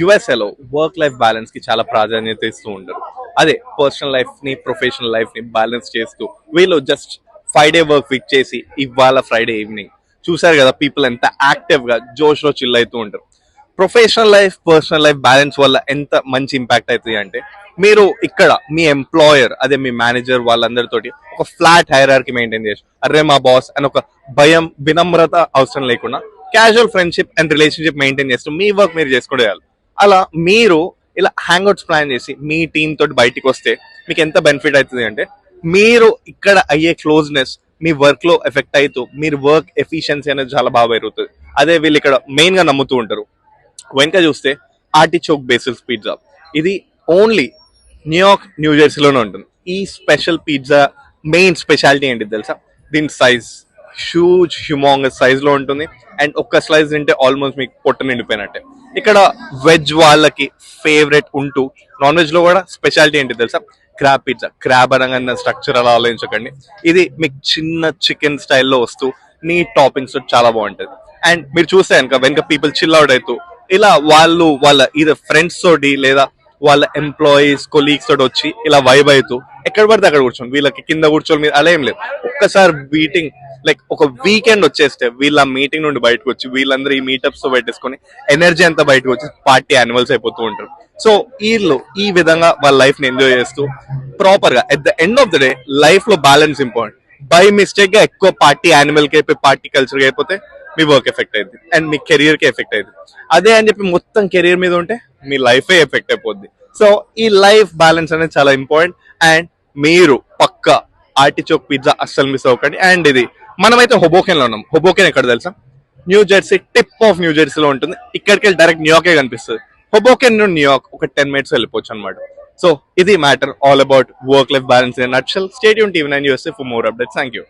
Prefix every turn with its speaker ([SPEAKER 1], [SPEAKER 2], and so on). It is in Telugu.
[SPEAKER 1] యుఎస్ఏలో వర్క్ లైఫ్ బ్యాలెన్స్కి చాలా ప్రాధాన్యత ఇస్తూ ఉంటారు. అదే పర్సనల్ లైఫ్ని ప్రొఫెషనల్ లైఫ్ని బ్యాలెన్స్ చేస్తూ వీళ్ళు just five day work week చేసి ఇవాళ ఫ్రైడే ఈవినింగ్ చూసారు కదా పీపుల్ ఎంత యాక్టివ్గా జోష్లో చిల్ అవుతూ ఉంటారు. Professional life personal life balance వల్ల ఎంత మంచి ఇంపాక్ట్ అవుతుంది అంటే మీరు ఇక్కడ మీ ఎంప్లాయర్ అదే మీ మేనేజర్ వాళ్ళందరితోటి ఒక ఫ్లాట్ హైరార్కి మెయింటైన్ చేసి అరే మా బాస్ అని ఒక భయం వినమ్రత అవసరం లేకుండా casual friendship and relationship maintain చేస్తూ మీ వర్క్ మీరు చేసుకోవాలి అలా మీరు ఇలా హ్యాంగ్అవుట్స్ ప్లాన్ చేసి మీ టీమ్ తోటి బయటికి వస్తే మీకు ఎంత బెనిఫిట్ అవుతుంది అంటే మీరు ఇక్కడ అయ్యే క్లోజ్నెస్ మీ వర్క్లో ఎఫెక్ట్ అవుతూ మీరు వర్క్ ఎఫిషియన్సీ అనేది చాలా బాగా పెరుగుతుంది. అదే వీళ్ళు ఇక్కడ మెయిన్గా నమ్ముతూ ఉంటారు. వెనక చూస్తే ఆర్టిచోక్ బేసిల్స్ పిజ్జా ఇది ఓన్లీ న్యూయార్క్ న్యూ జెర్సీలోనే ఉంటుంది. ఈ స్పెషల్ పిజ్జా మెయిన్ స్పెషాలిటీ ఏంటి తెలుసా? దీని సైజ్ హ్యూజ్ హ్యూమాంగస్ సైజ్లో ఉంటుంది. అండ్ ఒక్క స్లైస్ తింటే ఆల్మోస్ట్ మీకు పొట్ట నిండిపోయినట్టే. ఇక్కడ వెజ్ వాళ్ళకి ఫేవరెట్ ఉంటూ నాన్ వెజ్లో కూడా స్పెషాలిటీ ఏంటి తెలుసా? క్రాబ్ పిజ్జా క్రాబ్ అనగా స్ట్రక్చర్ అలా ఆలోచించకండి. ఇది మీకు చిన్న చికెన్ స్టైల్లో వస్తూ నీ టాపింగ్స్ చాలా బాగుంటుంది. అండ్ మీరు చూస్తే కనుక వెనక పీపుల్ చిల్ అవుట్ అవుతూ ఇలా వాళ్ళు వాళ్ళ ఇది ఫ్రెండ్స్ తోటి లేదా వాళ్ళ ఎంప్లాయీస్ కొలీగ్స్ తోటి వచ్చి ఇలా వైబ్ అవుతూ ఎక్కడ పడితే అక్కడ కూర్చోండి వీళ్ళకి కింద కూర్చోని మీద అలా ఏం లేదు. ఒక్కసారి మీటింగ్ లైక్ ఒక వీకెండ్ వచ్చేస్తే వీళ్ళ మీటింగ్ నుండి బయటకు వచ్చి వీళ్ళందరూ ఈ మీటప్స్తో పెట్టేసుకొని ఎనర్జీ అంతా బయటకు వచ్చి పార్టీ యానిమల్స్ అయిపోతూ ఉంటారు. సో వీళ్ళు ఈ విధంగా వాళ్ళ లైఫ్ని ఎంజాయ్ చేస్తూ ప్రాపర్గా at the end of the day లైఫ్లో బ్యాలెన్స్ ఇంపార్టెంట్ బై మిస్టేక్గా ఎక్కువ పార్టీ యానిమల్కి అయిపోయి పార్టీ కల్చర్కి అయిపోతే మీ వర్క్ ఎఫెక్ట్ అయింది అండ్ మీ కెరియర్కి ఎఫెక్ట్ అయింది అదే అని చెప్పి మొత్తం కెరియర్ మీద ఉంటే మీ లైఫే ఎఫెక్ట్ అయిపోద్ది. సో ఈ లైఫ్ బ్యాలెన్స్ అనేది చాలా ఇంపార్టెంట్ అండ్ మీరు పక్క ఆర్టిచోక్ పిజ్జా అస్సలు మిస్ అవ్వకండి. అండ్ ఇది మనమైతే హొబోకెన్లో ఉన్నాం. హొబోకెన్ ఎక్కడ తెలుసా? New Jersey tip of New జెర్సీలో ఉంటుంది. ఇక్కడికి వెళ్ళి డైరెక్ట్ న్యూయార్కే కనిపిస్తుంది. హొబోకెన్ నుండి న్యూయార్క్ ఒక టెన్ మినిట్స్ వెళ్ళిపోవచ్చు అనమాట సో ఇది matter all about work life balance in nutshell stay tuned TV nine USA for more updates thank you